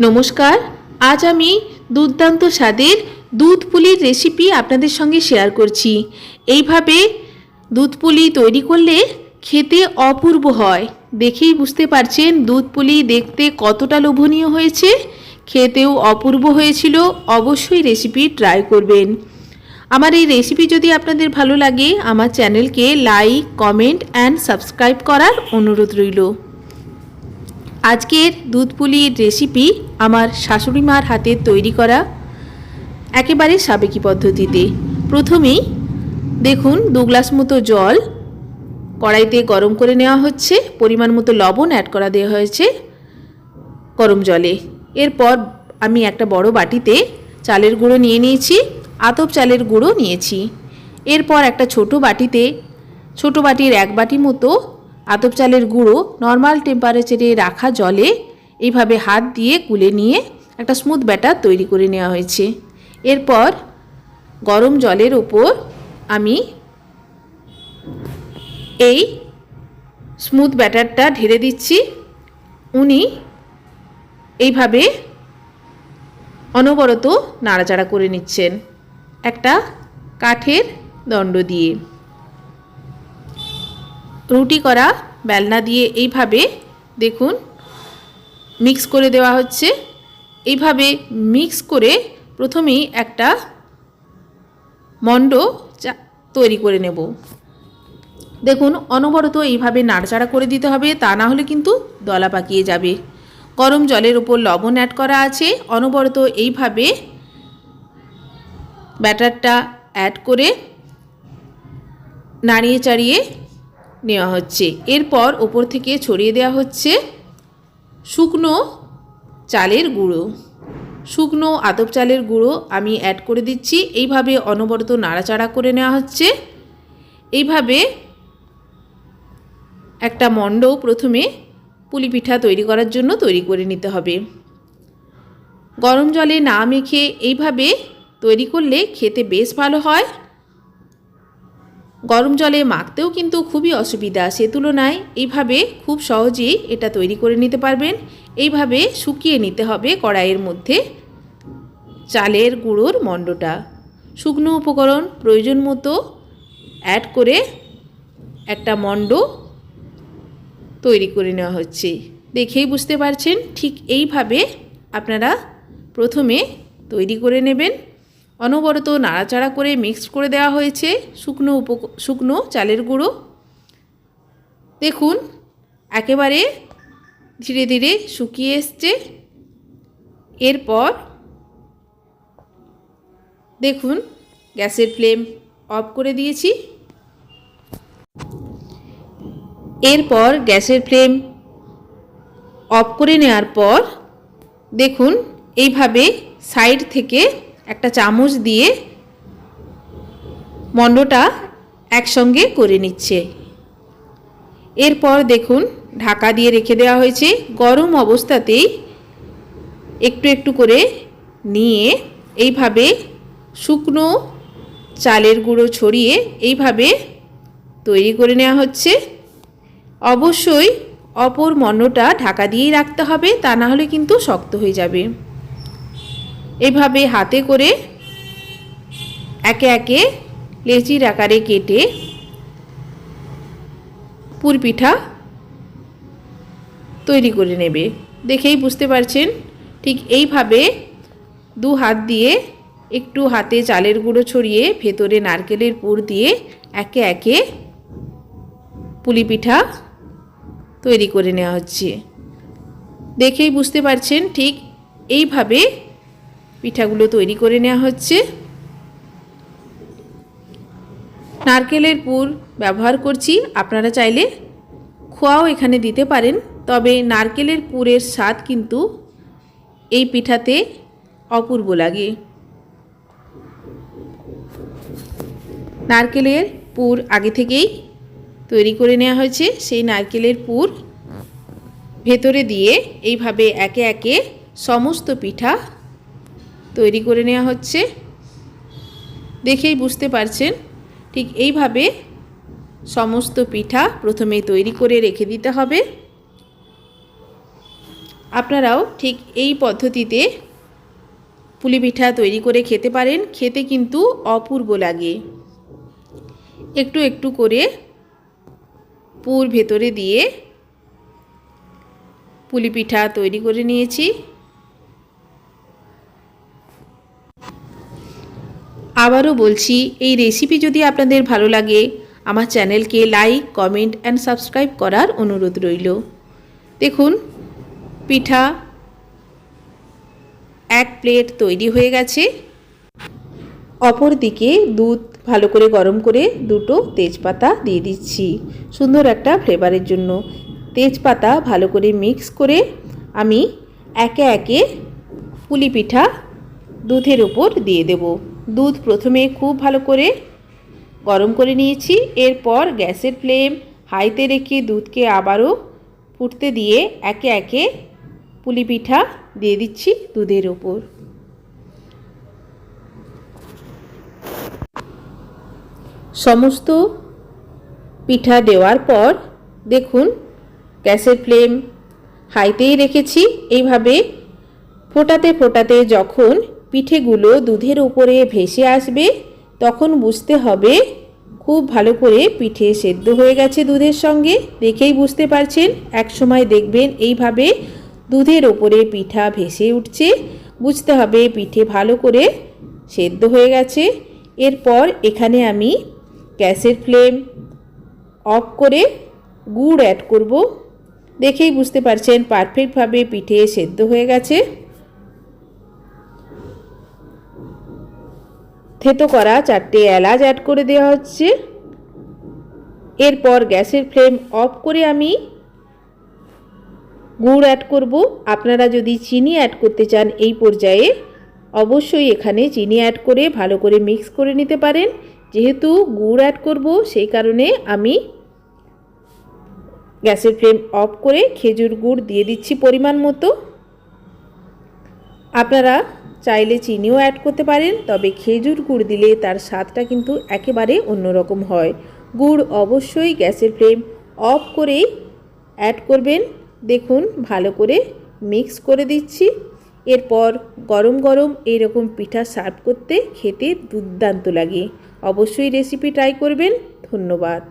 নমস্কার, আজ আমি দুর্দান্ত স্বাদের দুধ পুলির রেসিপি আপনাদের সঙ্গে শেয়ার করছি। এইভাবে দুধ পুলি তৈরি করলে খেতে অপূর্ব হয়। দেখেই বুঝতে পারছেন দুধ পুলি দেখতে কতটা লোভনীয় হয়েছে। খেতেও অপূর্ব হয়েছিল, অবশ্যই রেসিপি ট্রাই করবেন। আমার এই রেসিপি যদি আপনাদের ভালো লাগে, আমার চ্যানেলকে লাইক কমেন্ট অ্যান্ড সাবস্ক্রাইব করার অনুরোধ রইল। আজকের দুধ পুলির রেসিপি আমার শাশুড়ি মার হাতে তৈরি করা একেবারে সাবেকি পদ্ধতিতে। প্রথমেই দেখুন দু গ্লাস মতো জল, কড়াইতে গরম করে নেওয়া হচ্ছে, পরিমাণ মতো লবণ অ্যাড করা দেওয়া হয়েছে গরম জলে। এরপর আমি একটা বড় বাটিতে চালের গুঁড়ো নিয়ে নিয়েছি, আতপ চালের গুঁড়ো নিয়েছি। এরপর একটা ছোট বাটিতে, ছোট বাটির এক বাটি মতো আতপ চালের গুঁড়ো নর্মাল টেম্পারেচারে রাখা জলে এইভাবে হাত দিয়ে গুলে নিয়ে একটা স্মুথ ব্যাটার তৈরি করে নেওয়া হয়েছে। এরপর গরম জলের ওপর আমি এই স্মুথ ব্যাটারটা ঢেলে দিচ্ছি। উনি এইভাবে অনবরত নাড়াচাড়া করে নিচ্ছেন। একটা কাঠের দণ্ড দিয়ে। রুটি করা বেলনা দিয়ে এইভাবে দেখুন মিক্স করে দেওয়া হচ্ছে। এইভাবে মিক্স করে প্রথমেই একটা মণ্ড তৈরি করে নেব। দেখুন অনবরত এইভাবে নাড়চাড়া করে দিতে হবে, তা না হলে কিন্তু দলা পাকিয়ে যাবে। গরম জলের উপর লবণ অ্যাড করা আছে, অনবরত এইভাবে ব্যাটারটা অ্যাড করে নাড়িয়ে চাড়িয়ে নেওয়া হচ্ছে। এরপর ওপর থেকে ছড়িয়ে দেওয়া হচ্ছে শুকনো চালের গুঁড়ো। শুকনো আতপ চালের গুঁড়ো আমি অ্যাড করে দিচ্ছি। এইভাবে অনবরত নাড়াচাড়া করে নেওয়া হচ্ছে। এইভাবে একটা মণ্ড প্রথমে পুলি পিঠা তৈরি করার জন্য তৈরি করে নিতে হবে। গরম জলে না মেখে এইভাবে তৈরি করলে খেতে বেশ ভালো হয়। গরম জলে মাখতেও কিন্তু খুবই অসুবিধা। সে তুলনায় এইভাবে খুব সহজেই এটা তৈরি করে নিতে পারবেন। এইভাবে শুকিয়ে নিতে হবে কড়াইয়ের মধ্যে চালের গুঁড়োর মণ্ডটা। শুকনো উপকরণ প্রয়োজন মতো অ্যাড করে একটা মণ্ড তৈরি করে নেওয়া হচ্ছে। দেখেই বুঝতে পারছেন, ঠিক এইভাবে আপনারা প্রথমে তৈরি করে নেবেন। অনবরত নাড়াচাড়া করে মিক্স করে দেওয়া হয়েছে শুকনো উপ, শুকনো চালের গুঁড়ো। দেখুন, একেবারে ধীরে ধীরে শুকিয়ে এসছে। এরপর দেখুন, গ্যাসের ফ্লেম অফ করে দিয়েছি। এরপর গ্যাসের ফ্লেম অফ করে নেওয়ার পর দেখুন, এইভাবে সাইড থেকে একটা চামচ দিয়ে মণ্ডটা একসঙ্গে করে নিচ্ছে। এরপর দেখুন, ঢাকা দিয়ে রেখে দেওয়া হয়েছে। গরম অবস্থাতেই একটু একটু করে নিয়ে এইভাবে শুকনো চালের গুঁড়ো ছড়িয়ে এইভাবে তৈরি করে নেওয়া হচ্ছে। অবশ্যই অপর মণ্ডটা ঢাকা দিয়েই রাখতে হবে, তা না হলে কিন্তু শক্ত হয়ে যাবে। এভাবে হাতে করে একে একে লেচির আকারে কেটে পুরপিঠা তৈরি করে নেবে। দেখেই বুঝতে পারছেন, ঠিক এইভাবে দু হাত দিয়ে একটু হাতে চালের গুঁড়ো ছড়িয়ে ভেতরে নারকেলের পুর দিয়ে একে একে পুলি পিঠা তৈরি করে নেওয়া হচ্ছে। দেখেই বুঝতে পারছেন, ঠিক এইভাবে পিঠাগুলো তৈরি করে নেওয়া হচ্ছে। নারকেলের পুর ব্যবহার করছি। আপনারা চাইলে খোয়াও এখানে দিতে পারেন। তবে নারকেলের পুরের স্বাদ কিন্তু এই পিঠাতে অপূর্ব লাগে। নারকেলের পুর আগে থেকেই তৈরি করে নেওয়া হয়েছে। সেই নারকেলের পুর ভেতরে দিয়ে এইভাবে একে একে সমস্ত পিঠা তৈরি করে নেওয়া হচ্ছে। দেখেই বুঝতে পারছেন, ঠিক এইভাবে সমস্ত পিঠা প্রথমে তৈরি করে রেখে দিতে হবে। আপনারাও ঠিক এই পদ্ধতিতে পুলি পিঠা তৈরি করে খেতে পারেন, খেতে কিন্তু অপূর্ব লাগে। একটু একটু করে পুর ভেতরে দিয়ে পুলি পিঠা তৈরি করে নিয়েছি। আবারও বলছি, এই রেসিপি যদি আপনাদের ভালো লাগে, আমার চ্যানেলকে লাইক কমেন্ট অ্যান্ড সাবস্ক্রাইব করার অনুরোধ রইল। দেখুন, পিঠা এক প্লেট তৈরি হয়ে গেছে। অপর দিকে দুধ ভালো করে গরম করে দুটো তেজপাতা দিয়ে দিচ্ছি, সুন্দর একটা ফ্লেভারের জন্য। তেজপাতা ভালো করে মিক্স করে আমি একে একে পুলি পিঠা দুধের ওপর দিয়ে দেব। দুধ প্রথমে খুব ভালো করে গরম করে নিয়েছি। এরপর গ্যাসের ফ্লেম হাইতে রেখে দুধকে আবারও ফুটতে দিয়ে একে একে পুলি পিঠা দিয়ে দিচ্ছি দুধের ওপর। সমস্ত পিঠা দেওয়ার পর দেখুন গ্যাসের ফ্লেম হাইতেই রেখেছি। এইভাবে ফোটাতে ফোটাতে যখন পিঠেগুলো দুধের উপরে ভেসে আসবে, তখন বুঝতে হবে খুব ভালো করে পিঠে সেদ্ধ হয়ে গেছে দুধের সঙ্গে। দেখেই বুঝতে পারছেন এক সময় দেখবেন এইভাবে দুধের ওপরে পিঠা ভেসে উঠছে। বুঝতে হবে পিঠে ভালো করে সেদ্ধ হয়ে গেছে। এরপর এখানে আমি গ্যাসের ফ্লেম অফ করে গুড় অ্যাড করব। দেখেই বুঝতে পারছেন পারফেক্টভাবে পিঠে সেদ্ধ হয়ে গেছে। থেতো করা চারটে এলাচ অ্যাড করে দেওয়া হচ্ছে। এরপর গ্যাসের ফ্লেম অফ করে আমি গুড় অ্যাড করব। আপনারা যদি চিনি অ্যাড করতে চান এই পর্যায়ে, অবশ্যই এখানে চিনি অ্যাড করে ভালো করে মিক্স করে নিতে পারেন। যেহেতু গুড় অ্যাড করব, সেই কারণে আমি গ্যাসের ফ্লেম অফ করে খেজুর গুড় দিয়ে দিচ্ছি পরিমাণ মতো। আপনারা চাইলে চিনিও অ্যাড করতে পারেন, তবে খেজুর গুড় দিলে তার স্বাদটা কিন্তু একেবারে অন্যরকম হয়। গুড় অবশ্যই গ্যাসের ফ্লেম অফ করেই অ্যাড করবেন। দেখুন, ভালো করে মিক্স করে দিচ্ছি। এরপর গরম গরম এইরকম পিঠা সার্ভ করতে খেতে দুর্দান্ত লাগে। অবশ্যই রেসিপি ট্রাই করবেন। ধন্যবাদ।